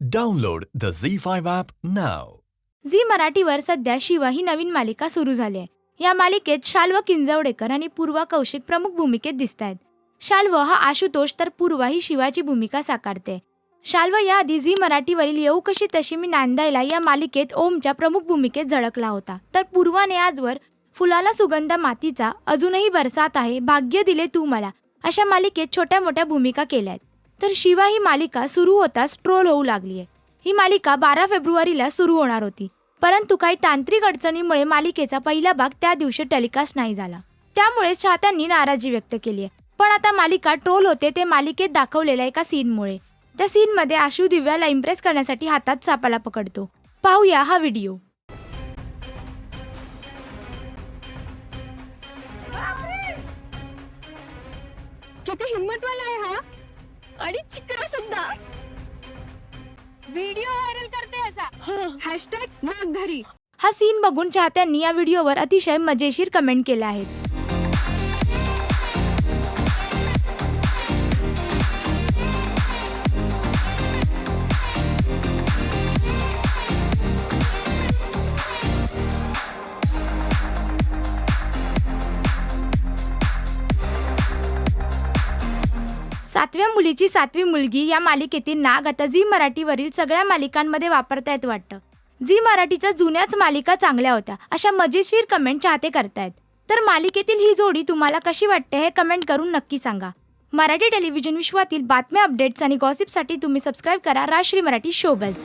Download the Zee Z5 app नाव झी मराठीवर सध्या शिवा ही नवीन मालिका सुरू झाली आहे. या मालिकेत शाल्व किंजवडेकर आणि पूर्वा कौशिक प्रमुख भूमिकेत दिसत आहेत शाल्व हा आशुतोष तर पूर्वा ही शिवाची भूमिका साकारते. शाल्व याआधी झी मराठीवरील येऊ कशी तशी मी नांदायला या मालिकेत ओमच्या प्रमुख भूमिकेत झळकला होता. तर पूर्वाने आजवर फुलाला सुगंध मातीचा अजूनही बरसात आहे भाग्य दिले तू मला अशा मालिकेत छोट्या मोठ्या भूमिका केल्या आहेत तर शिवा ही मालिका सुरू होताच ट्रोल होऊ लागली आहे ही मालिका बारा फेब्रुवारीला सुरू होणार होती. परंतु काही तांत्रिक अडचणीमुळे मालिकेचा पहिला भाग त्या दिवशी टेलिकास्ट नाही झाला. त्यामुळे चाहत्यांनी नाराजी व्यक्त केली आहे. पण आता मालिका ट्रोल होते ते मालिकेत दाखवलेल्या एका सीनमुळे. त्या सीनमध्ये आशू दिव्याला इम्प्रेस करण्यासाठी हातात सापाला पकडतो. पाहूया हा व्हिडिओ. किती हिंमतवाला आहे हा! आणि चिकरा सुद्धा. व्हिडिओ व्हायरल करते याचा हॅशटॅग मग घरी हा सीन बघून चाहत्यांनी या व्हिडिओवर अतिशय मजेशीर कमेंट केल्या आहेत. सातव्या मुलीची सातवी मुलगी या मालिकेतील नाग आता झी मराठीवरील सगळ्या मालिकांमध्ये वापरता येत वाटतं. झी मराठीच्या जुन्याच मालिका चांगल्या होत्या अशा मजेशीर कमेंट चाहते करतायत. तर मालिकेतील ही जोडी तुम्हाला कशी वाटते हे कमेंट करून नक्की सांगा. मराठी टेलिव्हिजन विश्वातील बातम्या अपडेट्स आणि गॉसिपसाठी तुम्ही सबस्क्राईब करा राष्ट्रीय Marathi showbiz